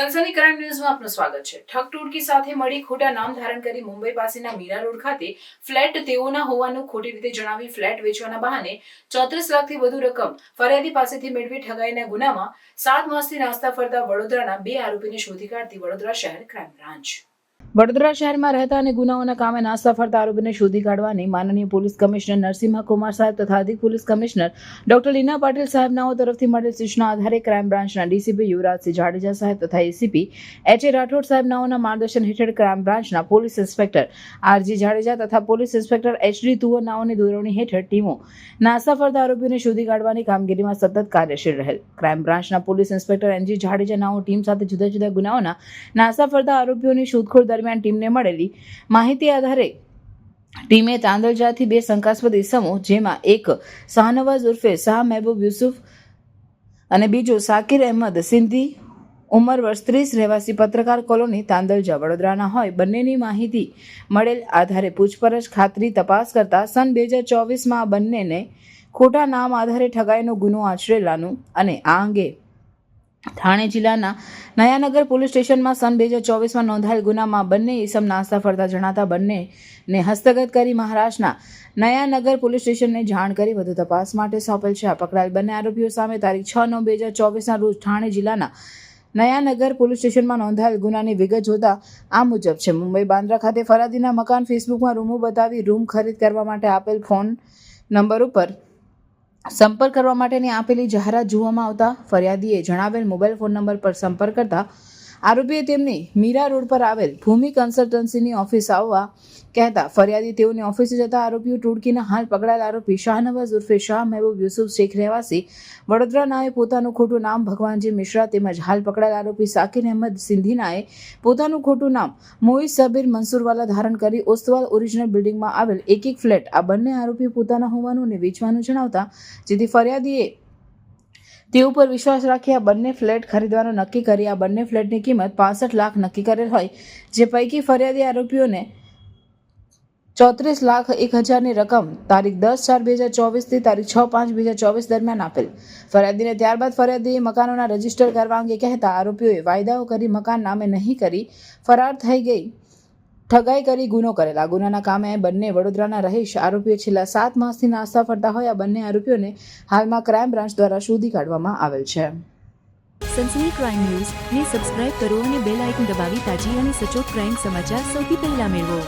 સનસની crime ન્યૂઝમાં આપનું સ્વાગત છે. ઠગ ટુડકી સાથે મળી ખોટા નામ ધારણ કરી મુંબઈ પાસેના મીરા રોડ ખાતે ફ્લેટ તેઓના હોવાનું ખોટી રીતે જણાવી ફ્લેટ વેચવાના બહાને ચોત્રીસ લાખથી વધુ રકમ ફરિયાદી પાસેથી મેળવી ઠગાઈના ગુનામાં સાત માસથી નાસ્તા ફરતા વડોદરાના બે આરોપીને શોધી કાઢતી વડોદરા શહેર ક્રાઇમ બ્રાન્ચ. વડોદરા શહેરમાં રહેતા અને ગુનાઓના કામે નાસ્તા આરોપીને શોધી કાઢવાની માનનીય પોલીસ કમિશનર નરસિંહા કુમાર સાહેબ તથા અધિક police commissioner doctor Leena Patil સાહેબનાઓ તરફથી મળેલ સૂચના આધારે ક્રાઇમ બ્રાન્ચના ડીસીપી યુવરાજસિંહ જાડેજા સાહેબ તથા એસીપી એચ એ રાઠોડ સાહેબનાઓના માર્ગદર્શન હેઠળ ક્રાઇમ બ્રાન્ચના પોલીસ ઇન્સ્પેક્ટર આરજી જાડેજા તથા પોલીસ ઇન્સ્પેક્ટર એચડી તુવરનાઓની દોરવણી હેઠળ ટીમો નાસ્તા ફરતા શોધી કાઢવાની કામગીરીમાં સતત કાર્યશીલ રહેલ. ક્રાઇમ બ્રાન્ચના પોલીસ ઇન્સ્પેક્ટર એનજી જાડેજાનાઓ ટીમ સાથે જુદા જુદા ગુનાઓના નાસ્તા ફરતા આરોપીઓની શોધખોળ દરમિયાન ટીમને મળેલી માહિતી આધારે ટીમે તાંદલજાથી બે શંકાસ્પદ ઇસમો જેમાં એક શાહનવાઝ ઉર્ફે શાહ મહેબૂબ યુસુફ અને બીજો સાકિર અહેમદ સિંધી ઉંમર વર્ષ ત્રીસ રહેવાસી પત્રકાર કોલોની તાંદલજા વડોદરાના હોય. બંનેની માહિતી મળેલ આધારે પૂછપરછ ખાતરી તપાસ કરતા સન બે હજાર ચોવીસમાં બંનેને ખોટા નામ આધારે ઠગાઈનો ગુનો આચરેલાનું અને આ અંગે ઠાણે જિલ્લાના નયાનગર પોલીસ સ્ટેશનમાં સન બે હજાર ચોવીસમાં નોંધાયેલ ગુનામાં બંને ઈસમ નાસ્તા ફરતા જણાતા બંનેને હસ્તગત કરી મહારાષ્ટ્રના નયાનગર પોલીસ સ્ટેશનને જાણ કરી વધુ તપાસ માટે સોંપેલ છે પકડાયેલ બંને આરોપીઓ સામે તારીખ છ નવ બે હજાર ચોવીસના રોજ ઠાણે જિલ્લાના નયાનગર પોલીસ સ્ટેશનમાં નોંધાયેલ ગુનાની વિગત જોતા આ મુજબ છે. મુંબઈ બાંદ્રા ખાતે ફરાદીના મકાન ફેસબુકમાં રૂમો બતાવી રૂમ ખરીદ કરવા માટે આપેલ ફોન નંબર ઉપર સંપર્ક કરવા માટેની આપેલી જાહેરાત જોવામાં આવતા ફરિયાદીએ જણાવેલ મોબાઈલ ફોન નંબર પર સંપર્ક કરતા આરોપીએ તેમની મીરા રોડ પર આવેલ ભૂમિ કન્સલ્ટન્સીની ઓફિસ આવવા કહેતા ફરિયાદી તેઓની ઓફિસે જતા આરોપીઓ ટોળકીના હાલ પકડાયેલ આરોપી શાહનવાઝ ઉર્ફે શાહ મહેબૂબ યુસુફ શેખ રહેવાસી વડોદરા નાએ પોતાનું ખોટું નામ ભગવાનજી મિશ્રા તેમજ હાલ પકડાયેલ આરોપી સાકિર અહેમદ સિંધીનાએ પોતાનું ખોટું નામ મોહિત સબીર મંસૂરવાલા ધારણ કરી ઓસ્તવાલ ઓરિજિનલ બિલ્ડિંગમાં આવેલ એક એક ફ્લેટ આ બંને આરોપી પોતાના હોવાનું અને વેચવાનું જણાવતા, જેથી ફરિયાદીએ તે ઉપર વિશ્વાસ રાખી આ બંને ફ્લેટ ખરીદવાનું નક્કી કરી. આ બંને ફ્લેટની કિંમત પાસઠ લાખ નક્કી કરેલ હોય, જે પૈકી ફરિયાદી આરોપીઓને ચોત્રીસ લાખ એક હજારની રકમ તારીખ દસ ચાર બે હજાર ચોવીસથી તારીખ છ પાંચ બે હજાર ચોવીસ દરમિયાન આપેલ. ફરિયાદીને ત્યારબાદ ફરિયાદીએ મકાનોના રજિસ્ટર કરવા અંગે કહેતા આરોપીઓએ વાયદાઓ કરી મકાન નામે નહીં કરી ફરાર થઈ ગઈ. ઠગાઈ કરી ગુનો કરેલા. ગુનાના કામે બંને વડોદરાના રહીશ આરોપીઓ છેલ્લા સાત માસથી નાસ્તા ફરતા હોય આ બંને આરોપીઓને હાલમાં ક્રાઇમ બ્રાન્ચ દ્વારા શોધી કાઢવામાં આવેલ છે. સનસની ક્રાઇમ ન્યૂઝ. ને સબસ્ક્રાઇબ કરો અને બેલ આઇકન દબાવી તાજી અને સચોટ ક્રાઇમ સમાચાર સૌથી પહેલા મેળવો.